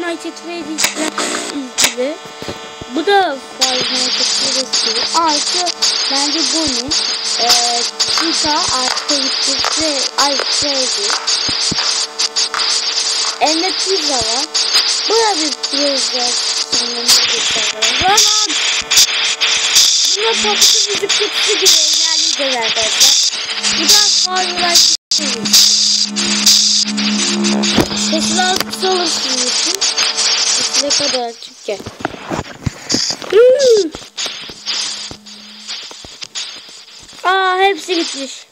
Night at Freddy's'le ilgili. Bu da Five Night at Freddy's'le Artı bence Bonnie. Ee, Chica artı Freddy. Freddy. Ende pizza var. Bu da bir pizza. Sanırım Zaman. Buna toplu müzik kutusu gibi ilerleyeceğiz arkadaşlar. Bu da Firelight Sesi daha sizin için. Sesi ne kadar. Hmm. Aa hepsi gitmiş.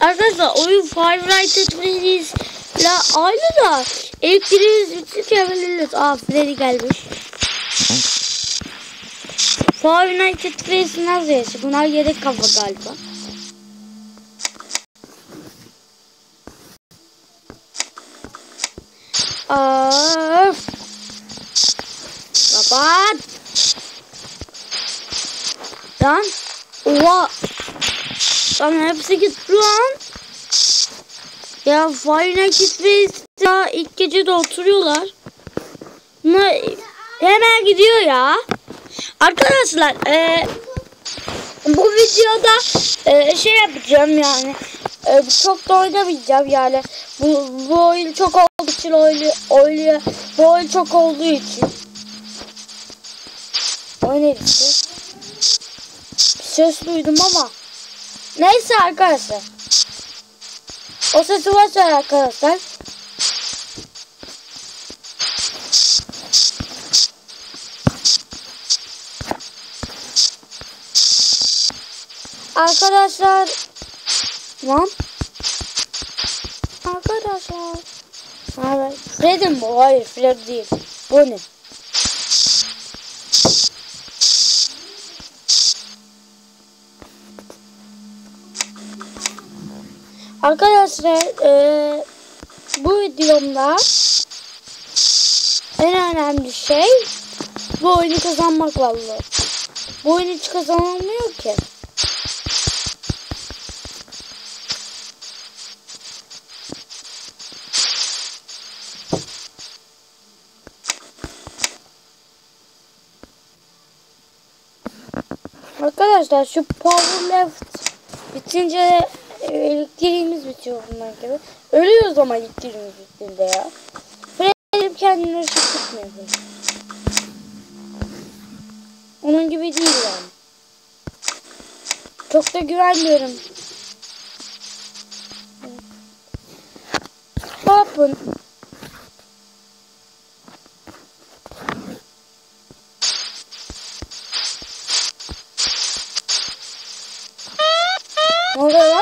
Arkadaşlar oyun Five Nights at Freddy's ile aynı da elektriğimiz bitince ölürüz. Aa Freddy gelmiş. Five Nights at Freddy's nasıl yaşıyor? Bunlar yedek kafa galiba. Of. Kapat. Lan. Oha. Lan hepsi gitti lan. Ya Nights at Freddy's'ta ilk gece de oturuyorlar. Ama hemen gidiyor ya. Arkadaşlar e, bu videoda e, şey yapacağım yani. E, çok da oynamayacağım yani. Bu, bu oyun çok olduğu için oynuyor, oynuyor. Bu oyun çok olduğu için. Oynayacağız. Ses duydum ama. Neyse arkadaşlar. O sesi başlar arkadaşlar. Arkadaşlar. Lan. Arkadaşlar. Freddy mi bu? Hayır Fred değil. Bu ne? Arkadaşlar e, bu videomda en önemli şey bu oyunu kazanmak vallahi. Bu oyun hiç kazanılmıyor ki. Arkadaşlar şu power left bitince elektriğimiz bitiyor bunlar gibi. Ölüyoruz ama elektriğimiz bittiğinde ya. Fred kendine ışık tutmuyor. Onun gibi değil yani. Çok da güvenmiyorum. Yapın? Ne oluyor lan?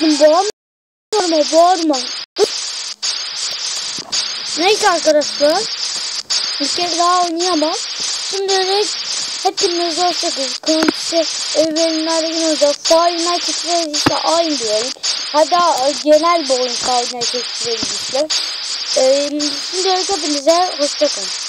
Bağırma bağırma. Bağırma bağırma. Neyse arkadaşlar. Bir kere daha oynayamam. Şimdilik hepiniz hoşçakalın. Kanıtçı evrenlerde yine olacak. At Freddy's'le aynı oyun. Hatta genel bir oyun at Freddy's'le. Ee, şimdilik hepinize hoşçakalın.